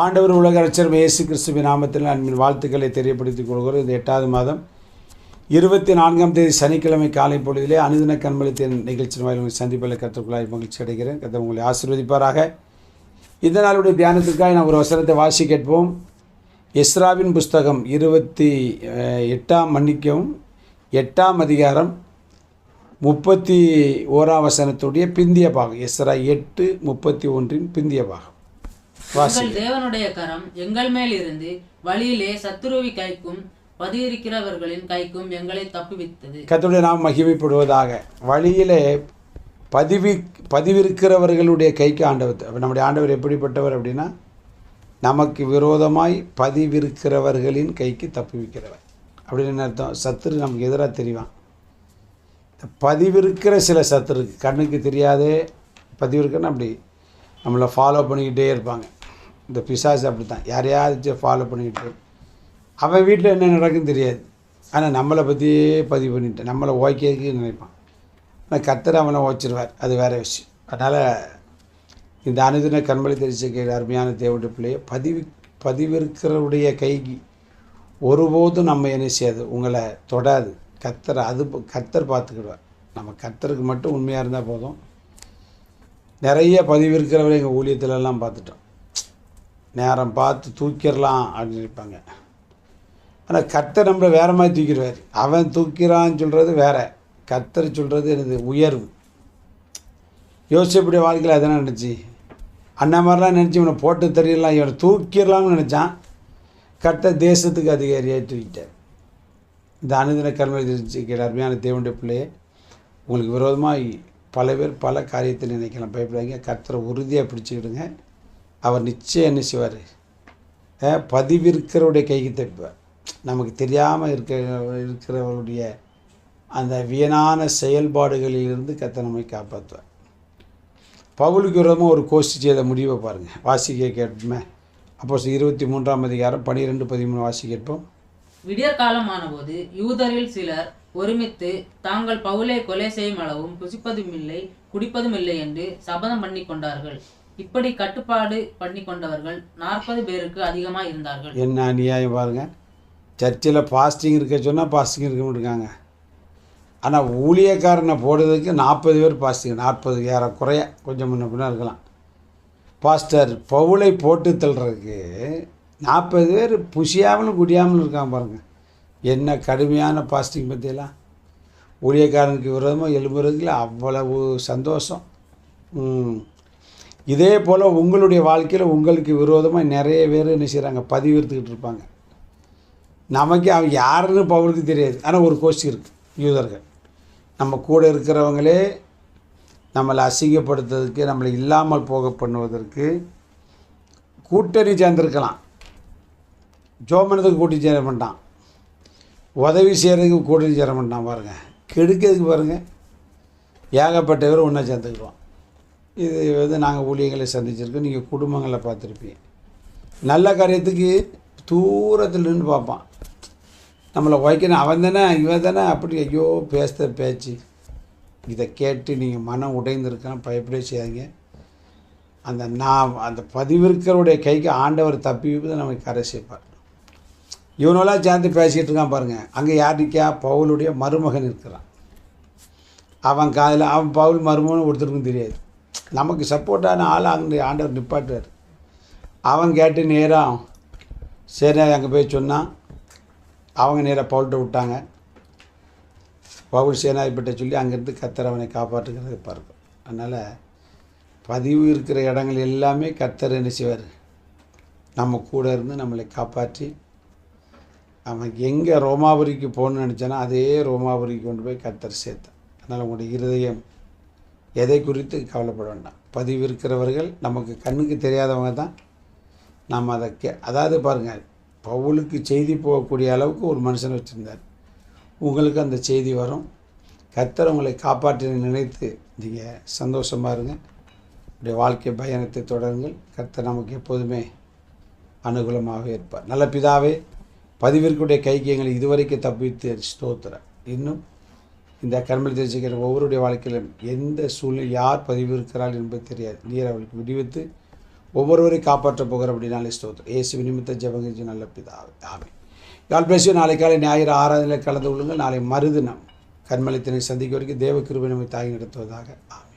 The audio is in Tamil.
ஆண்டவர் உலக ரட்சர் இயேசு கிறிஸ்துவின் நாமத்தில் அன்பின் வாழ்த்துக்களை தெரியப்படுத்திக் கொள்கிறோம். இந்த எட்டாவது மாதம் இருபத்தி நான்காம் தேதி சனிக்கிழமை காலை பொழுதிலே அனுதின கண்மளித்தின் நிகழ்ச்சியின் வாயில் உங்களை சந்திப்பில் கற்றுக்குள்ளாய் மகிழ்ச்சி அடைகிறேன். கத்த உங்களை ஆசீர்வதிப்பாராக. இந்த நாளுடைய தியானத்திற்காக நான் ஒரு வசனத்தை வாசி கேட்போம். எஸ்ராவின் புஸ்தகம் இருபத்தி எட்டாம் மன்னிக்கவும் எட்டாம் அதிகாரம் முப்பத்தி ஓராம் வசனத்துடைய பிந்திய பாகம். எஸ்ரா எட்டு முப்பத்தி ஒன்றின் பிந்திய பாகம். வாசி. எங்கள் தேவனுடைய கரம் எங்கள் மேல் இருந்து வழியிலே சத்துருவி கைக்கும் பதியிருக்கிறவர்களின் கைக்கும் எங்களை தப்புவித்தது. கர்த்தருடைய நாம் மகிமைப்படுவதாக. வழியிலே பதிவி பதிவிருக்கிறவர்களுடைய கைக்கு ஆண்டவர் நம்முடைய ஆண்டவர் எப்படிப்பட்டவர் அப்படின்னா நமக்கு விரோதமாய் பதிவிருக்கிறவர்களின் கைக்கு தப்புவிக்கிறவர். அப்படின்னு என்ன அர்த்தம்? சத்துரு நமக்கு எதிராக தெரிவான். பதிவிருக்கிற சில சத்துரு கண்ணுக்கு தெரியாதே பதிவிருக்குன்னு அப்படி நம்மளை ஃபாலோ பண்ணிக்கிட்டே இருப்பாங்க. இந்த பிசாசு அப்படி தான் யாரையாச்சும் ஃபாலோ பண்ணிக்கிட்டு அவன் வீட்டில் என்ன நடக்குன்னு தெரியாது. ஆனால் நம்மளை பற்றியே பதிவு பண்ணிட்டு நம்மளை ஓய்க்கிறதுக்கு நினைப்பான். ஆனால் கத்தர் அவனை ஓச்சிருவார் அது வேறு விஷயம். அதனால் இந்த அனுதின கண்மலை தெரிவிச்ச அருமையான தேவட்டு பிள்ளையை பதிவு பதிவிருக்கிறவருடைய கைக்கு ஒருபோதும் நம்ம என்ன செய்யாது. உங்களை தொடாது. கத்தர் அது கத்தர் பார்த்துக்கிடுவார். நம்ம கத்தருக்கு மட்டும் உண்மையாக இருந்தால் போதும். நிறைய பதிவு இருக்கிறவரை எங்கள் ஊழியத்துலலாம் பார்த்துட்டோம். நேரம் பார்த்து தூக்கிடலாம் அப்படின்னு நினைப்பாங்க. ஆனால் கர்த்தர் நம்மளை வேறு மாதிரி தூக்கிடுவார். அவன் தூக்கிறான்னு சொல்கிறது வேற. கத்தர் சொல்கிறது எனது உயர்வு. யோசிச்சபடி வாழ்க்கையில் அதெல்லாம் நினச்சி அண்ணா மாதிரிலாம் நினச்சி இவனை போட்டு தெரியலாம் இவனை தூக்கிடலாம்னு நினச்சான். கட்ட தேசத்துக்கு அதிகாரியாக தூக்கிட்டார். இந்த அனுதின கர்ம தெரிஞ்சுக்கிற அருமையான தேவனுடைய பிள்ளையே உங்களுக்கு விரோதமாக பல பேர் பல காரியத்தை நினைக்கலாம். பயப்படாதீங்க. கத்தரை உறுதியாக பிடிச்சிக்கிடுங்க. அவர் நிச்சயம் என்ன செய்வார்? பதிவிருக்கிறவருடைய கைக்கு தப்பிப்பார் நமக்கு தெரியாமல் இருக்க இருக்கிறவருடைய அந்த வீணான செயல்பாடுகளிலிருந்து கத்த நம்மை காப்பாற்றுவார். பவுலுக்கு விரோதமாக ஒரு கோஷ்டி செய்த முடிவை பாருங்கள் வாசிக்க கேட்போமே. அப்போ இருபத்தி மூன்றாம் அதிகாரம் பனிரெண்டு பதிமூணு வாசி கேட்போம். விடியற்காலமானபோது யூதரில் சிலர் ஒருமித்து தாங்கள் பவுலை கொலை செய்யும் அளவும் புசிப்பதும் இல்லை குடிப்பதும் இல்லை என்று சபதம் பண்ணி கொண்டார்கள் இப்படி கட்டுப்பாடு பண்ணி கொண்டவர்கள் நாற்பது பேருக்கு அதிகமாக இருந்தார்கள். என்ன அநியாயம் பாருங்கள் சர்ச்சில் பாஸ்டிங் இருக்க சொன்னால் பாஸ்டிங் இருக்க மாட்டாங்க ஆனால் ஊழியக்காரனை போடுறதுக்கு நாற்பது பேர் பாஸ்டிங் நாற்பது ஏற குறைய கொஞ்சம் முன்ன பின்ன இருக்கலாம். பாஸ்டர் பவுளை போட்டு தள்ளுறதுக்கு நாற்பது பேர் புசியாமலும் குடியாமலும் இருக்காங்க பாருங்கள் என்ன கடுமையான பாஸ்டிங் பற்றியெல்லாம் ஊழியக்காரனுக்கு விரோதமாக எழும்புறதுல அவ்வளவு சந்தோஷம். ம். இதே போல் உங்களுடைய வாழ்க்கையில் உங்களுக்கு விரோதமாக நிறைய பேர் என்ன செய்கிறாங்க பதிவு எடுத்துக்கிட்டு இருப்பாங்க. நமக்கு அவங்க யாருன்னு பவுலுக்கு தெரியாது. ஆனால் ஒரு கோஷ்டி இருக்குது யூதர்கள். நம்ம கூட இருக்கிறவங்களே நம்மளை அசிங்கப்படுத்துறதுக்கு நம்மளை இல்லாமல் போக பண்ணுவதற்கு கூட்டணி சேர்ந்துருக்கலாம். ஜோமனத்துக்கு கூட்டி சேர மாட்டான். உதவி செய்கிறதுக்கு கூட்டணி சேர மாட்டான் பாருங்கள் கெடுக்கிறதுக்கு பாருங்கள் ஏகப்பட்ட பேர் ஒன்றா சேர்ந்துக்குவான் இது வந்து நாங்கள் ஊழியர்களை சந்திச்சிருக்கோம். நீங்கள் குடும்பங்களை பார்த்துருப்பீங்க. நல்ல காரியத்துக்கு தூரத்தில் நின்று பார்ப்பான். நம்மளை உழைக்கணும் அவன் தானே இவன் தானே அப்படி ஐயோ பேசுகிற பேச்சு. இதை கேட்டு நீங்கள் மனம் உடைந்திருக்கான் பயப்படே செய்யாதீங்க. அந்த நான் அந்த பதிவிருக்கிறவருடைய கைக்கு ஆண்டவர் தப்பி வைப்பதை நமக்கு கரை சேர்ப்பார். இவனெல்லாம் சேர்ந்து பேசிகிட்டு இருக்கான் பாருங்கள் அங்கே யார் நிற்கா பவுலுடைய மருமகன் இருக்கிறான். அவன் காதில் அவன் பவுல் மருமகன் ஒருத்தருக்கும் தெரியாது. நமக்கு சப்போர்ட்டான ஆள் அங்கே ஆண்டவர் நிப்பாட்டுவார். அவன் கேட்டு நேராக சரி அங்கே போய் சொன்னான் அவங்க நேராக பவுல்கிட்ட விட்டாங்க. பவுல் சேனாதிபட்ட சொல்லி அங்கேருந்து கத்தர் அவனை காப்பாற்றுங்கிறது பார்ப்போம். அதனால் பதிவு இருக்கிற இடங்கள் எல்லாமே கத்தர் என்ன செய்வார்? நம்ம கூட இருந்து நம்மளை காப்பாற்றி அவன் எங்கே ரோமாபுரிக்கு போகணுன்னு நினச்சானோ அதே ரோமாபுரிக்கு கொண்டு போய் கத்தர் சேர்த்தான். அதனால் உங்களுடைய இருதயம் எதை குறித்து கவலைப்பட வேண்டாம். பதிவு இருக்கிறவர்கள் நமக்கு கண்ணுக்கு தெரியாதவங்க தான். நாம் அதை கே அதாவது பாருங்கள் பவுலுக்கு செய்தி போகக்கூடிய அளவுக்கு ஒரு மனுஷன் வச்சுருந்தார். உங்களுக்கு அந்த செய்தி வரும். கர்த்தர் உங்களை காப்பாற்றி நினைத்து நீங்கள் சந்தோஷமாக இருங்க. உடைய வாழ்க்கை பயணத்தை தொடருங்கள். கர்த்தர் நமக்கு எப்போதுமே அனுகூலமாக இருப்பார். நல்ல பிதாவே பதிவிற்குடைய கைக்கு எங்களை இதுவரைக்கும் தப்பித்து ஸ்தோத்திரம். இன்னும் இந்த கர்மல் தெரிஞ்சுக்கிற ஒவ்வொருடைய வாழ்க்கையிலும் எந்த சூழ்நிலை யார் பதிவு இருக்கிறாள் என்பது தெரியாது. நீர் அவளுக்கு விடுவித்து ஒவ்வொருவரை காப்பாற்ற போகிற அப்படின்னாலே ஸ்தோத்திரம். இயேசு நிமித்த ஜெபங்கிச்சு நல்ல பிதாவே. ஆமே கால் பேசியும் நாளை காலை ஞாயிறு ஆராதனையில் கலந்து கொள்ளுங்கள். நாளை மறுதினம் கண்மலைத்தினை சந்திக்க வரைக்கும் தேவ கிருபை நம்மை தாய் நடத்துவதாக. ஆமை